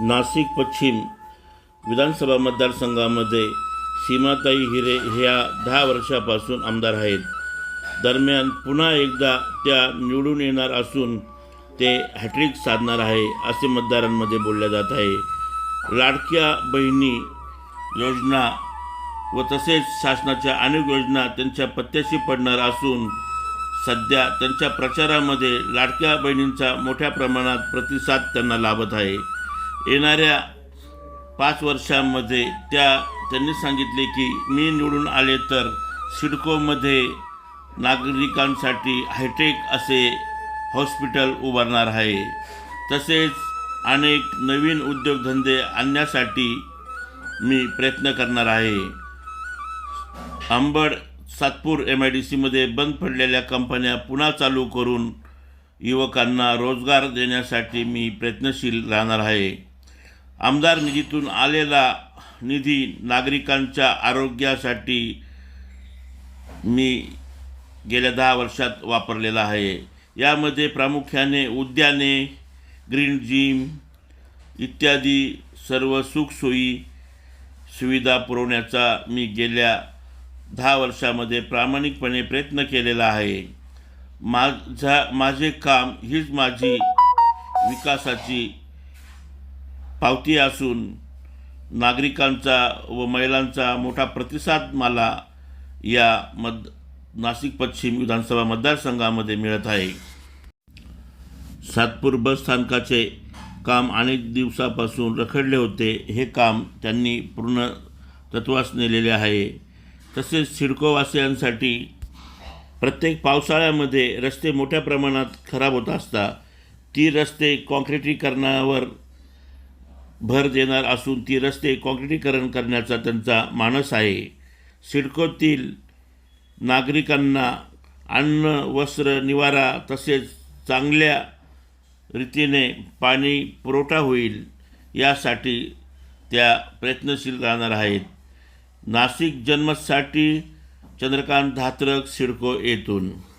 नाशिक पश्चिम विधानसभा मतदारसंघामध्ये सीमाताई हिरे ह्या दहा वर्षापासून आमदार आहेत. दरम्यान पुन्हा एकदा त्या निवडून येणार असून ते हॅट्रिक साधणार आहे असे मतदारांमध्ये बोलल्या जात आहे. लाडक्या बहिणी योजना व तसेच शासनाच्या अनेक योजना त्यांच्या पत्त्याशी पडणार असून सध्या त्यांच्या प्रचारामध्ये लाडक्या बहिणींचा मोठ्या प्रमाणात प्रतिसाद त्यांना लाभत आहे. येणाऱ्या पाच वर्षांमध्ये त्या त्यांनी सांगितले की मी निवडून आले तर सिडकोमध्ये नागरिकांसाठी हायटेक असे हॉस्पिटल उभारणार आहे. तसेच अनेक नवीन उद्योगधंदे आणण्यासाठी मी प्रयत्न करणार आहे. Ambad Satpur M I D सीमध्ये बंद पडलेल्या कंपन्या पुन्हा चालू करून युवकांना रोजगार देण्यासाठी मी प्रयत्नशील राहणार आहे. आमदार निधीतून आलेला निधी नागरिकांच्या आरोग्यासाठी मी गेल्या दहा वर्षात वापरलेला आहे. यामध्ये प्रामुख्याने उद्याने ग्रीन जिम इत्यादी सर्व सुखसोयी सुविधा पुरवण्याचा मी गेल्या दहा वर्षामध्ये प्रामाणिकपणे प्रयत्न केलेला आहे. माझा माझे काम हीच माझी विकासाची पावती असून नागरिकांचा व महिलांचा मोठा प्रतिसाद मला या मद नाशिक पश्चिम विधानसभा मतदारसंघामध्ये मिळत आहे. सातपूर बस स्थानकाचे काम अनेक दिवसापासून रखडले होते. हे काम त्यांनी पूर्ण तत्वास नेलेले आहे. तसेच सिडकोवासियांसाठी प्रत्येक पावसाळ्यामध्ये रस्ते मोठ्या प्रमाणात खराब होत असता ती रस्ते कॉन्क्रिटीकरणावर भर देणार असून ती रस्ते काँक्रिटीकरण करण्याचा त्यांचा मानस आहे. सिडकोतील नागरिकांना अन्न वस्त्र निवारा तसेच चांगल्या रीतीने पाणी पुरवठा होईल यासाठी त्या प्रयत्नशील राहणार आहेत. नाशिक जन्मसाठी चंद्रकांत धात्रक सिडको येथून.